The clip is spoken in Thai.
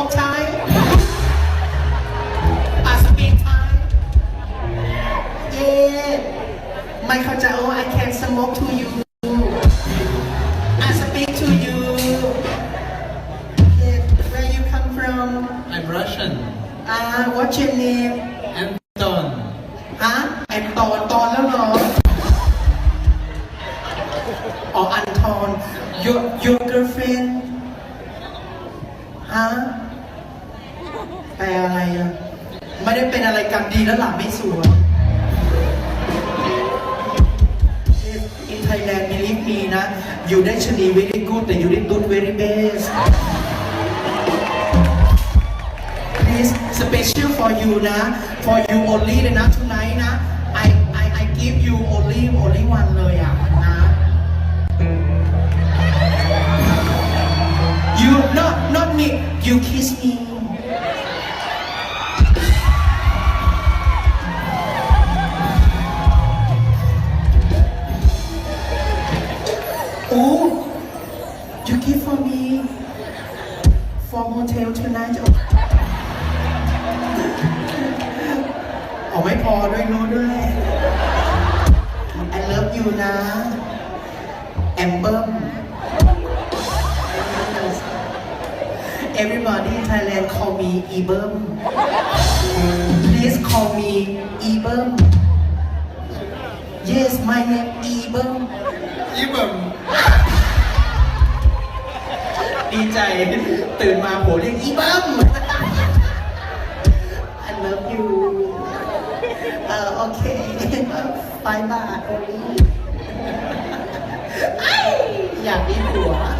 อกใช้อาสปีดไทยเย่ไม่เข้าใจโอ้ I can smoke to you I speak to you yeah, where you come from I'm Russian ah what's your name Anton ฮะแอนตอนตอนแล้วเหรออ๋ออันทอน your your girlfriend ฮะแต่อะไรอะไม่ได้เป็นอะไรกันดีแล้วหลับไม่สวยอินไทยแลนด์มีลิฟมีนะอยู่ได้ชนีเวรี่กูดแต่อยู่ได้ตุนเวรี่เบส please special for you นะ for you only เลยนะ tonight นะ I I I give you only only one เลยอ่ะนะ you not not me you kiss me Oh, you give for me for motel tonight Oh. เอาไม่พอด้วยโน้ด้วย oh, I love you นะแอมเบิร์ม Everybody in Thailand call me อีเบิร์ม Please call me อีเบิร์ม Yes my name is อีเบิร์มอีเบิร์มดีใจ ตื่นมาโผล่เรียกอีบั้ม I love you เออโอเคไปบาทโอ้ยอยากมีผัว